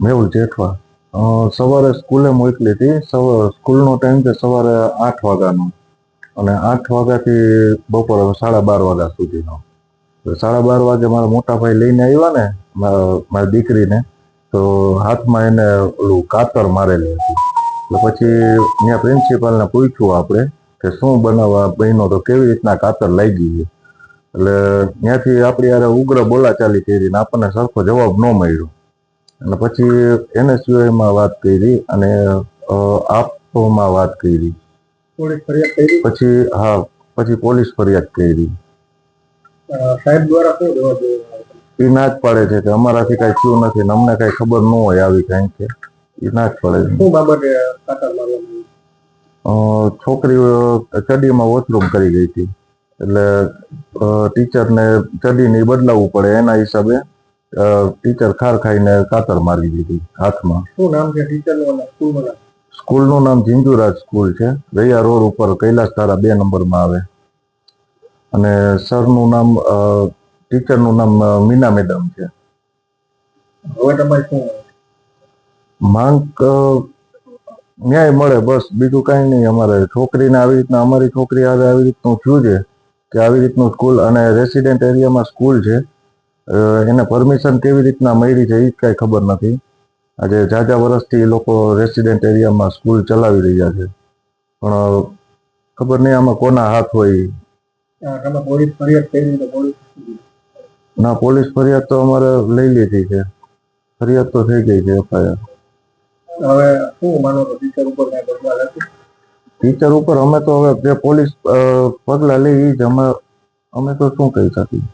મેહુલ જેઠવા. સવારે સ્કૂલે મોકલી હતી. સ્કૂલનો ટાઈમ છે સવારે આઠ વાગ્યાનો. અને આઠ વાગ્યાથી બપોરે સાડા બાર વાગ્યા સુધીનો. સાડા બાર વાગે મારા મોટા ભાઈ લઈને આવ્યા ને, મારી દીકરીને, તો હાથમાં એને ઓલું કાતર મારેલી હતી. એટલે પછી ત્યાં પ્રિન્સિપાલને પૂછ્યું આપણે કે શું બનાવવા, બહેનો તો કેવી રીતના કાતર લાગી ગઈ એટલે ત્યાંથી આપણી યારે ઉગ્ર બોલાચાલી કરી ને આપણને સરખો જવાબ ન મળ્યો. અને પછી એનએસયુઆઈમાં વાત કરી અને આપમાં વાત કરી. પછી હા પછી પોલીસ ફરિયાદ કરી. સાહેબ દ્વારા શું જવાબ એ ના જ પાડે છે કે અમારાથી કાંઈ થયું નથી ને અમને કાંઈ ખબર ન હોય આવી કાંઈ કે. એ ના જ પાડે છે. શું બાબતે છોકરી ચડીમાં વોશરૂમ કરી ગઈ હતી. એટલે ટીચર ટીચરને ચડીને ને બદલાવવું પડે એના હિસાબે. ટીચર ખાર ખાઈને કાતર મારી દીધી હાથમાં. શું નામ છે ટીચરનું સ્કૂલનું નામ? સ્કૂલનું નામ જિંજુરાજ સ્કૂલ છે. રૈયા રોડ ઉપર કૈલાસ તારા બે નંબરમાં આવે. અને સરનું નામ ટીચરનું નામ મીના મેડમ છે. હવે તમારે શું માંગ ન્યાય મળે બસ. બીજું કાંઈ નહીં. અમારે છોકરીને આવી રીતના અમારી છોકરી આવે આવી રીતનું થયું છે કે આવી રીતનું સ્કૂલ અને રેસિડેન્ટ એરિયામાં સ્કૂલ છે. એને પરમિશન કેવી રીતના મળી છે એ જ કાંઈ ખબર નથી. આજે જાજા વર્ષથી એ લોકો રેસિડેન્ટ એરિયામાં સ્કૂલ ચલાવી રહ્યા છે. પણ ખબર નહીં આમાં કોના હાથ હોય. પોલીસ ફરિયાદ કરી તો પોલીસ ના પોલીસ ફરિયાદ તો અમારે લઈ લીધી છે. ફરિયાદ તો થઈ ગઈ છે એફઆઈઆર. હવે શું માનો ટીચર ઉપર ટીચર ઉપર અમે તો હવે જે પોલીસ પગલાં લે એ જ અમે અમે તો શું કહી શકીએ?